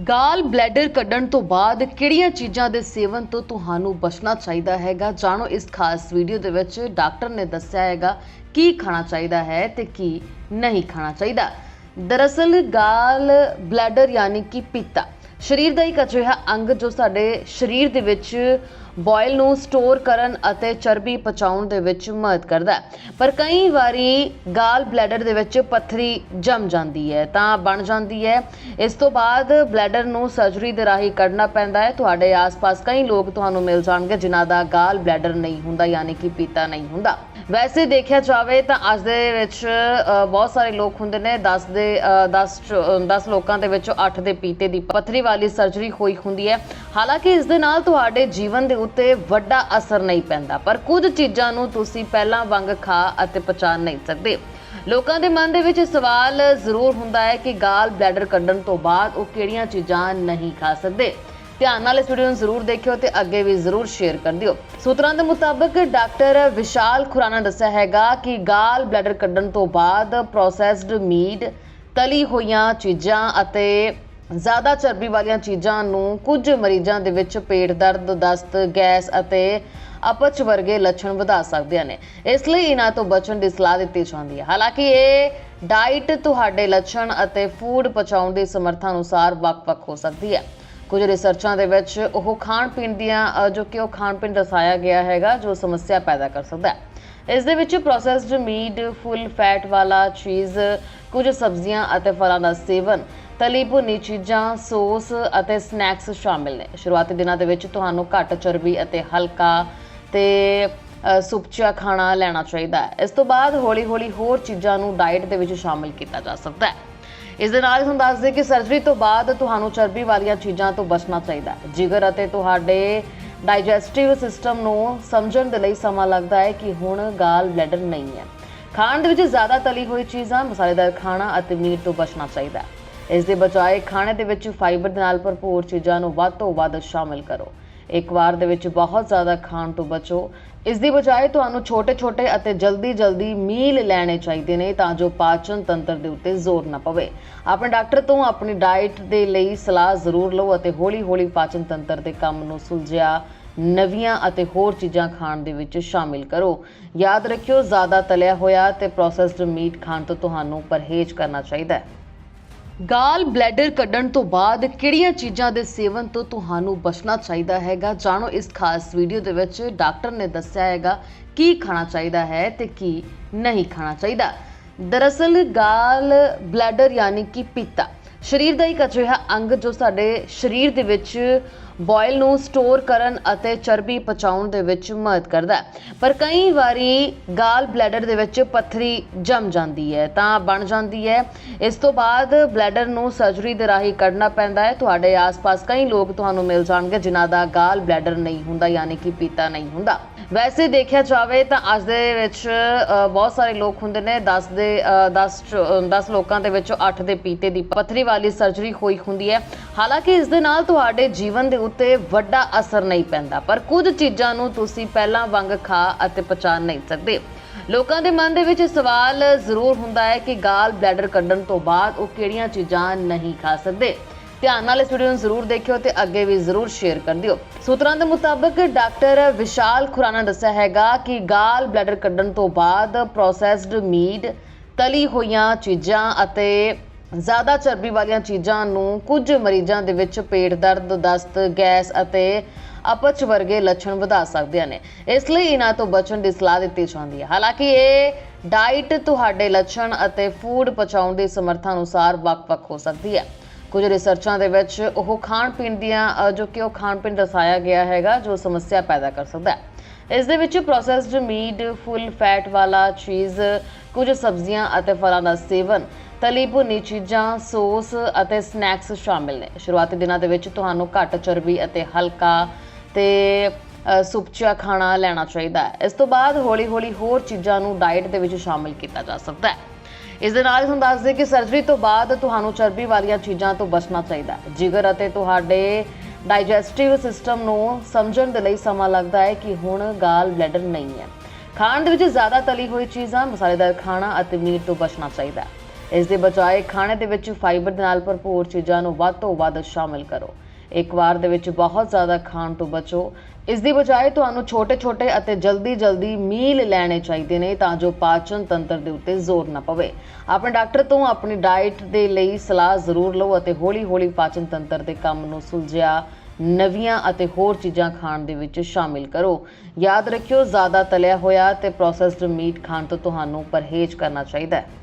ਗਾਲ ਬਲੈਡਰ ਕੱਢਣ ਤੋਂ ਬਾਅਦ ਕਿਹੜੀਆਂ ਚੀਜ਼ਾਂ ਦੇ ਸੇਵਨ ਤੋਂ ਤੁਹਾਨੂੰ ਬਚਣਾ ਚਾਹੀਦਾ ਹੈਗਾ? ਜਾਣੋ ਇਸ ਖਾਸ ਵੀਡੀਓ ਦੇ ਵਿੱਚ ਡਾਕਟਰ ਨੇ ਦੱਸਿਆ ਹੈਗਾ ਕੀ ਖਾਣਾ ਚਾਹੀਦਾ ਹੈ ਤੇ ਕੀ ਨਹੀਂ ਖਾਣਾ ਚਾਹੀਦਾ। ਦਰਅਸਲ ਗਾਲ ਬਲੈਡਰ ਯਾਨੀ ਕਿ ਪੀਤਾ। ਸਰੀਰ ਦਾ ਇੱਕ ਅਜਿਹਾ ਅੰਗ ਜੋ ਸਾਡੇ ਸਰੀਰ ਦੇ ਵਿੱਚ ਬੋਇਲ ਨੂੰ ਸਟੋਰ ਕਰਨ ਅਤੇ ਚਰਬੀ ਪਚਾਉਣ ਦੇ ਵਿੱਚ ਮਦਦ ਕਰਦਾ ਹੈ। ਪਰ ਕਈ ਵਾਰੀ ਗਾਲ ਬਲੈਡਰ ਦੇ ਵਿੱਚ ਪੱਥਰੀ ਜੰਮ ਜਾਂਦੀ ਹੈ, ਤਾਂ ਬਣ ਜਾਂਦੀ ਹੈ। ਇਸ ਤੋਂ ਬਾਅਦ ਬਲੈਡਰ ਨੂੰ ਸਰਜਰੀ ਦੇ ਰਾਹੀਂ ਕੱਢਣਾ ਪੈਂਦਾ ਹੈ। ਤੁਹਾਡੇ ਆਸ-ਪਾਸ ਕਈ ਲੋਕ ਤੁਹਾਨੂੰ ਮਿਲ ਜਾਣਗੇ ਜਿਨ੍ਹਾਂ ਦਾ ਗਾਲ ਬਲੈਡਰ ਨਹੀਂ ਹੁੰਦਾ, ਯਾਨੀ ਕਿ ਪੀਤਾ ਨਹੀਂ ਹੁੰਦਾ। ਵੈਸੇ ਦੇਖਿਆ ਜਾਵੇ ਤਾਂ ਅੱਜ ਦੇ ਵਿੱਚ ਬਹੁਤ ਸਾਰੇ ਲੋਕ ਹੁੰਦੇ ਨੇ। 10 ਦੇ 10 10 ਲੋਕਾਂ ਦੇ ਵਿੱਚੋਂ 8 ਦੇ ਪੀਤੇ ਦੀ ਪੱਥਰੀ ਵਾਲੀ ਸਰਜਰੀ ਹੋਈ ਹੁੰਦੀ ਹੈ। ਹਾਲਾਂਕਿ ਇਸ ਦੇ ਨਾਲ ਤੁਹਾਡੇ ਜੀਵਨ ਦੇ ਉੱਤੇ ਵੱਡਾ ਅਸਰ ਨਹੀਂ ਪੈਂਦਾ, ਪਰ ਕੁਝ ਚੀਜ਼ਾਂ ਨੂੰ ਤੁਸੀਂ ਪਹਿਲਾਂ ਵਾਂਗ ਖਾ ਅਤੇ ਪਛਾਣ ਨਹੀਂ ਸਕਦੇ। ਲੋਕਾਂ ਦੇ ਮਨ ਦੇ ਵਿੱਚ ਸਵਾਲ ਜ਼ਰੂਰ ਹੁੰਦਾ ਹੈ ਕਿ ਗਾਲ ਬਲੈਡਰ ਕੱਢਣ ਤੋਂ ਬਾਅਦ ਉਹ ਕਿਹੜੀਆਂ ਚੀਜ਼ਾਂ ਨਹੀਂ ਖਾ ਸਕਦੇ। ਧਿਆਨ ਨਾਲ ਇਸ ਵੀਡੀਓ ਨੂੰ ਜ਼ਰੂਰ ਦੇਖਿਓ ਤੇ ਅੱਗੇ ਵੀ ਜ਼ਰੂਰ ਸ਼ੇਅਰ ਕਰ ਦਿਓ ਸੂਤਰਾਂ ਦੇ ਮੁਤਾਬਕ ਡਾਕਟਰ ਵਿਸ਼ਾਲ ਖੁਰਾਨਾ ਦੱਸਿਆ ਹੈਗਾ ਕਿ ਗਾਲ ਬਲੈਡਰ ਕੱਢਣ ਤੋਂ ਬਾਅਦ ਪ੍ਰੋਸੈਸਡ ਮੀਟ ਤਲੀ ਹੋਈਆਂ ਚੀਜ਼ਾਂ ਅਤੇ ਜ਼ਿਆਦਾ ਚਰਬੀ ਵਾਲੀਆਂ ਚੀਜ਼ਾਂ ਨੂੰ ਕੁਝ ਮਰੀਜ਼ਾਂ ਦੇ ਵਿੱਚ ਪੇਟ ਦਰਦ, ਦਸਤ, ਗੈਸ ਅਤੇ ਅਪਚ ਵਰਗੇ ਲੱਛਣ ਵਧਾ ਸਕਦੀਆਂ ਨੇ। ਇਸ ਲਈ ਇਹਨਾਂ ਤੋਂ ਬਚਣ ਦੀ ਸਲਾਹ ਦਿੱਤੀ ਜਾਂਦੀ ਹੈ। ਹਾਲਾਂਕਿ ਇਹ ਡਾਈਟ ਤੁਹਾਡੇ ਲੱਛਣ ਅਤੇ ਫੂਡ ਪਚਾਉਣ ਦੀ ਸਮਰੱਥਾ ਅਨੁਸਾਰ ਵੱਖ-ਵੱਖ ਹੋ ਸਕਦੀ ਹੈ। ਕੁਝ ਰਿਸਰਚਾਂ ਦੇ ਵਿੱਚ ਉਹ ਖਾਣ ਪੀਣ ਦੀਆਂ ਜੋ ਕਿ ਉਹ ਖਾਣ ਪੀਣ ਦਰਸਾਇਆ ਗਿਆ ਹੈਗਾ ਜੋ ਸਮੱਸਿਆ ਪੈਦਾ ਕਰ ਸਕਦਾ ਹੈ। ਇਸ ਦੇ ਵਿੱਚ ਪ੍ਰੋਸੈਸਡ ਮੀਟ ਫੁੱਲ ਫੈਟ ਵਾਲਾ ਚੀਜ਼ ਕੁਝ ਸਬਜ਼ੀਆਂ ਅਤੇ ਫਲਾਂ ਦਾ ਸੇਵਨ ਤਲੀ ਭੁੰਨੀ ਚੀਜ਼ਾਂ ਸੌਸ ਅਤੇ ਸਨੈਕਸ ਸ਼ਾਮਿਲ ਨੇ। ਸ਼ੁਰੂਆਤੀ ਦਿਨਾਂ ਦੇ ਵਿੱਚ ਤੁਹਾਨੂੰ ਘੱਟ ਚਰਬੀ ਅਤੇ ਹਲਕਾ ਤੇ ਅ, ਸੁਪਚਾ ਖਾਣਾ ਲੈਣਾ ਚਾਹੀਦਾ ਹੈ। ਇਸ ਤੋਂ ਬਾਅਦ ਹੌਲੀ-ਹੌਲੀ ਹੋਰ ਚੀਜ਼ਾਂ ਨੂੰ ਡਾਈਟ ਦੇ ਵਿੱਚ ਸ਼ਾਮਿਲ ਕੀਤਾ ਜਾ ਸਕਦਾ ਹੈ। ਇਸ ਦੇ ਨਾਲ ਤੁਹਾਨੂੰ ਦੱਸ ਦਈਏ ਕਿ ਸਰਜਰੀ ਤੋਂ ਬਾਅਦ ਤੁਹਾਨੂੰ ਚਰਬੀ ਵਾਲੀਆਂ ਚੀਜ਼ਾਂ ਤੋਂ ਬਚਣਾ ਚਾਹੀਦਾ ਹੈ। ਜਿਗਰ ਅਤੇ ਤੁਹਾਡੇ ਡਾਈਜੈਸਟਿਵ ਸਿਸਟਮ ਨੂੰ ਸਮਝਣ ਦੇ ਲਈ ਸਮਾਂ ਲੱਗਦਾ ਹੈ ਕਿ ਹੁਣ ਗਾਲ ਬਲੈਡਰ ਨਹੀਂ ਹੈ। ਖਾਣ ਦੇ ਵਿੱਚ ਜ਼ਿਆਦਾ ਤਲੀ ਹੋਈ ਚੀਜ਼ਾਂ ਮਸਾਲੇਦਾਰ ਖਾਣਾ ਅਤੇ ਮੀਟ ਤੋਂ ਬਚਣਾ ਚਾਹੀਦਾ ਹੈ। ਇਸ ਦੇ ਬਜਾਏ ਖਾਣੇ ਦੇ ਵਿੱਚ ਫਾਈਬਰ ਦੇ ਨਾਲ ਭਰਪੂਰ ਚੀਜ਼ਾਂ ਨੂੰ ਵੱਧ ਤੋਂ ਵੱਧ ਸ਼ਾਮਿਲ ਕਰੋ। ਇੱਕ ਵਾਰ ਦੇ ਵਿੱਚ ਬਹੁਤ ਜ਼ਿਆਦਾ ਖਾਣ ਤੋਂ ਬਚੋ। ਇਸ ਦੀ ਬਜਾਏ ਤੁਹਾਨੂੰ ਛੋਟੇ-ਛੋਟੇ ਅਤੇ ਜਲਦੀ-ਜਲਦੀ ਮੀਲ ਲੈਣੇ ਚਾਹੀਦੇ ਨੇ ਤਾਂ ਜੋ ਪਾਚਨ ਤੰਤਰ ਦੇ ਉੱਤੇ ਜ਼ੋਰ ਨਾ ਪਵੇ। ਆਪਣੇ ਡਾਕਟਰ ਤੋਂ ਆਪਣੀ ਡਾਈਟ ਦੇ ਲਈ ਸਲਾਹ ਜ਼ਰੂਰ ਲਓ ਅਤੇ ਹੌਲੀ-ਹੌਲੀ ਪਾਚਨ ਤੰਤਰ ਦੇ ਕੰਮ ਨੂੰ ਸੁਲਝਿਆ, ਨਵੀਆਂ ਅਤੇ ਹੋਰ ਚੀਜ਼ਾਂ ਖਾਣ ਦੇ ਵਿੱਚ ਸ਼ਾਮਿਲ ਕਰੋ। ਯਾਦ ਰੱਖਿਓ, ਜ਼ਿਆਦਾ ਤਲਿਆ ਹੋਇਆ ਤੇ ਪ੍ਰੋਸੈਸਡ ਮੀਟ ਖਾਣ ਤੋਂ ਤੁਹਾਨੂੰ ਪਰਹੇਜ਼ ਕਰਨਾ ਚਾਹੀਦਾ ਹੈ। ਗਾਲ ਬਲੈਡਰ ਕੱਢਣ ਤੋਂ ਬਾਅਦ ਕਿਹੜੀਆਂ ਚੀਜ਼ਾਂ ਦੇ ਸੇਵਨ ਤੋਂ ਤੁਹਾਨੂੰ ਬਚਣਾ ਚਾਹੀਦਾ ਹੈਗਾ? ਜਾਣੋ ਇਸ ਖਾਸ ਵੀਡੀਓ ਦੇ ਵਿੱਚ ਡਾਕਟਰ ਨੇ ਦੱਸਿਆ ਹੈਗਾ ਕੀ ਖਾਣਾ ਚਾਹੀਦਾ ਹੈ ਤੇ ਕੀ ਨਹੀਂ ਖਾਣਾ ਚਾਹੀਦਾ। ਦਰਅਸਲ ਗਾਲ ਬਲੈਡਰ ਯਾਨੀ ਕਿ ਪੀਤਾ। ਸਰੀਰ ਦਾ ਇੱਕ ਅਜਿਹਾ ਅੰਗ ਜੋ ਸਾਡੇ ਸਰੀਰ ਦੇ ਵਿੱਚ ਬੋਇਲ ਨੂੰ ਸਟੋਰ ਕਰਨ ਅਤੇ ਚਰਬੀ ਪਚਾਉਣ ਦੇ ਵਿੱਚ ਮਦਦ ਕਰਦਾ ਹੈ। ਪਰ ਕਈ ਵਾਰੀ ਗਾਲ ਬਲੈਡਰ ਦੇ ਵਿੱਚ ਪੱਥਰੀ ਜੰਮ ਜਾਂਦੀ ਹੈ, ਤਾਂ ਬਣ ਜਾਂਦੀ ਹੈ। ਇਸ ਤੋਂ ਬਾਅਦ ਬਲੈਡਰ ਨੂੰ ਸਰਜਰੀ ਦੇ ਰਾਹੀਂ ਕੱਢਣਾ ਪੈਂਦਾ ਹੈ। ਤੁਹਾਡੇ ਆਸ-ਪਾਸ ਕਈ ਲੋਕ ਤੁਹਾਨੂੰ ਮਿਲ ਜਾਣਗੇ ਜਿਨ੍ਹਾਂ ਦਾ ਗਾਲ ਬਲੈਡਰ ਨਹੀਂ ਹੁੰਦਾ, ਯਾਨੀ ਕਿ ਪੀਤਾ ਨਹੀਂ ਹੁੰਦਾ। ਵੈਸੇ ਦੇਖਿਆ ਜਾਵੇ ਤਾਂ ਅੱਜ ਦੇ ਵਿੱਚ ਬਹੁਤ ਸਾਰੇ ਲੋਕ ਹੁੰਦੇ ਨੇ 10 ਦੇ 10 10 ਲੋਕਾਂ ਦੇ ਵਿੱਚੋਂ 8 ਦੇ ਪੀਤੇ ਦੀ ਪੱਥਰੀ ਵਾਲੀ ਸਰਜਰੀ ਹੋਈ ਹੁੰਦੀ ਹੈ। ਹਾਲਾਂਕਿ ਇਸ ਦੇ ਨਾਲ ਤੁਹਾਡੇ ਜੀਵਨ ਦੇ ਉੱਤੇ ਵੱਡਾ ਅਸਰ ਨਹੀਂ ਪੈਂਦਾ, ਪਰ ਕੁਝ ਚੀਜ਼ਾਂ ਨੂੰ ਤੁਸੀਂ ਪਹਿਲਾਂ ਵਾਂਗ ਖਾ ਅਤੇ ਪਛਾਣ ਨਹੀਂ ਸਕਦੇ। ਲੋਕਾਂ ਦੇ ਮਨ ਦੇ ਵਿੱਚ ਸਵਾਲ ਜ਼ਰੂਰ ਹੁੰਦਾ ਹੈ ਕਿ ਗਾਲ ਬਲੈਡਰ ਕੱਢਣ ਤੋਂ ਬਾਅਦ ਉਹ ਕਿਹੜੀਆਂ ਚੀਜ਼ਾਂ ਨਹੀਂ ਖਾ ਸਕਦੇ। ਧਿਆਨ ਨਾਲ ਇਸ ਵੀਡੀਓ ਨੂੰ ਜ਼ਰੂਰ ਦੇਖਿਓ ਤੇ ਅੱਗੇ ਵੀ ਜ਼ਰੂਰ ਸ਼ੇਅਰ ਕਰ ਦਿਓ। ਸੂਤਰਾਂ ਦੇ ਮੁਤਾਬਕ ਡਾਕਟਰ ਵਿਸ਼ਾਲ ਖੁਰਾਨਾ ਦੱਸਿਆ ਹੈਗਾ ਕਿ ਗਾਲ ਬਲੈਡਰ ਕੱਢਣ ਤੋਂ ਬਾਅਦ ਪ੍ਰੋਸੈਸਡ ਮੀਟ ਤਲੀ ਹੋਈਆਂ ਚੀਜ਼ਾਂ ਅਤੇ ਜ਼ਿਆਦਾ ਚਰਬੀ ਵਾਲੀਆਂ ਚੀਜ਼ਾਂ ਨੂੰ ਕੁਝ ਮਰੀਜ਼ਾਂ ਦੇ ਵਿੱਚ ਪੇਟ ਦਰਦ, ਦਸਤ, ਗੈਸ ਅਤੇ ਅਪਚ ਵਰਗੇ ਲੱਛਣ ਵਧਾ ਸਕਦੇ ਨੇ। ਇਸ ਲਈ ਇਹਨਾਂ ਤੋਂ ਬਚਣ ਦੀ ਸਲਾਹ ਦਿੱਤੀ ਜਾਂਦੀ ਹੈ। ਹਾਲਾਂਕਿ ਇਹ ਡਾਈਟ ਤੁਹਾਡੇ ਲੱਛਣ ਅਤੇ ਫੂਡ ਪਚਾਉਣ ਦੀ ਸਮਰੱਥਾ ਅਨੁਸਾਰ ਵੱਖ-ਵੱਖ ਹੋ ਸਕਦੀ ਹੈ। ਕੁਝ ਰਿਸਰਚਾਂ ਦੇ ਵਿੱਚ ਉਹ ਖਾਣ ਪੀਣ ਦੀਆਂ ਜੋ ਕਿ ਉਹ ਖਾਣ ਪੀਣ ਦਰਸਾਇਆ ਗਿਆ ਹੈਗਾ ਜੋ ਸਮੱਸਿਆ ਪੈਦਾ ਕਰ ਸਕਦਾ ਹੈ। ਇਸ ਦੇ ਵਿੱਚ ਪ੍ਰੋਸੈਸਡ ਮੀਟ ਫੁੱਲ ਫੈਟ ਵਾਲਾ ਚੀਜ਼ ਕੁਝ ਸਬਜ਼ੀਆਂ ਅਤੇ ਫਲਾਂ ਦਾ ਸੇਵਨ ਤਲੀ ਭੁੰਨੀ ਚੀਜ਼ਾਂ ਸੌਸ ਅਤੇ ਸਨੈਕਸ ਸ਼ਾਮਿਲ ਨੇ। ਸ਼ੁਰੂਆਤੀ ਦਿਨਾਂ ਦੇ ਵਿੱਚ ਤੁਹਾਨੂੰ ਘੱਟ ਚਰਬੀ ਅਤੇ ਹਲਕਾ ਤੇ ਅ, ਸੁਪਚਾ ਖਾਣਾ ਲੈਣਾ ਚਾਹੀਦਾ ਹੈ। ਇਸ ਤੋਂ ਬਾਅਦ ਹੌਲੀ-ਹੌਲੀ ਹੋਰ ਚੀਜ਼ਾਂ ਨੂੰ ਡਾਈਟ ਦੇ ਵਿੱਚ ਸ਼ਾਮਿਲ ਕੀਤਾ ਜਾ ਸਕਦਾ ਹੈ। ਇਸ ਦੇ ਨਾਲ ਹੀ ਤੁਹਾਨੂੰ ਦੱਸ ਦਈਏ ਕਿ ਸਰਜਰੀ ਤੋਂ ਬਾਅਦ ਤੁਹਾਨੂੰ ਚਰਬੀ ਵਾਲੀਆਂ ਚੀਜ਼ਾਂ ਤੋਂ ਬਚਣਾ ਚਾਹੀਦਾ ਹੈ। ਜਿਗਰ ਅਤੇ ਤੁਹਾਡੇ ਡਾਈਜੈਸਟਿਵ ਸਿਸਟਮ ਨੂੰ ਸਮਝਣ ਦੇ ਲਈ ਸਮਾਂ ਲੱਗਦਾ ਹੈ ਕਿ ਹੁਣ ਗਾਲ ਬਲੈਡਰ ਨਹੀਂ ਹੈ। ਖਾਣ ਦੇ ਵਿੱਚ ਜ਼ਿਆਦਾ ਤਲੀ ਹੋਈ ਚੀਜ਼ਾਂ, ਮਸਾਲੇਦਾਰ ਖਾਣਾ ਅਤੇ ਮੀਟ ਤੋਂ ਬਚਣਾ ਚਾਹੀਦਾ ਹੈ। ਇਸ ਦੇ ਬਜਾਏ ਖਾਣੇ ਦੇ ਵਿੱਚ ਫਾਈਬਰ ਦੇ ਨਾਲ ਭਰਪੂਰ ਚੀਜ਼ਾਂ ਨੂੰ ਵੱਧ ਤੋਂ ਵੱਧ ਸ਼ਾਮਿਲ ਕਰੋ। ਇੱਕ ਵਾਰ ਦੇ ਵਿੱਚ ਬਹੁਤ ਜ਼ਿਆਦਾ ਖਾਣ ਤੋਂ ਬਚੋ। ਇਸ ਦੀ ਬਜਾਏ ਤੁਹਾਨੂੰ ਛੋਟੇ-ਛੋਟੇ ਅਤੇ ਜਲਦੀ-ਜਲਦੀ ਮੀਲ ਲੈਣੇ ਚਾਹੀਦੇ ਨੇ ਤਾਂ ਜੋ ਪਾਚਨ ਤੰਤਰ ਦੇ ਉੱਤੇ ਜ਼ੋਰ ਨਾ ਪਵੇ। ਆਪਣੇ ਡਾਕਟਰ ਤੋਂ ਆਪਣੀ ਡਾਈਟ ਦੇ ਲਈ ਸਲਾਹ ਜ਼ਰੂਰ ਲਓ ਅਤੇ ਹੌਲੀ-ਹੌਲੀ ਪਾਚਨ ਤੰਤਰ ਦੇ ਕੰਮ ਨੂੰ ਸੁਲਝਿਆ, ਨਵੀਆਂ ਅਤੇ ਹੋਰ ਚੀਜ਼ਾਂ ਖਾਣ ਦੇ ਵਿੱਚ ਸ਼ਾਮਿਲ ਕਰੋ। ਯਾਦ ਰੱਖਿਓ, ਜ਼ਿਆਦਾ ਤਲਿਆ ਹੋਇਆ ਤੇ ਪ੍ਰੋਸੈਸਡ ਮੀਟ ਖਾਣ ਤੋਂ ਤੁਹਾਨੂੰ ਪਰਹੇਜ਼ ਕਰਨਾ ਚਾਹੀਦਾ ਹੈ।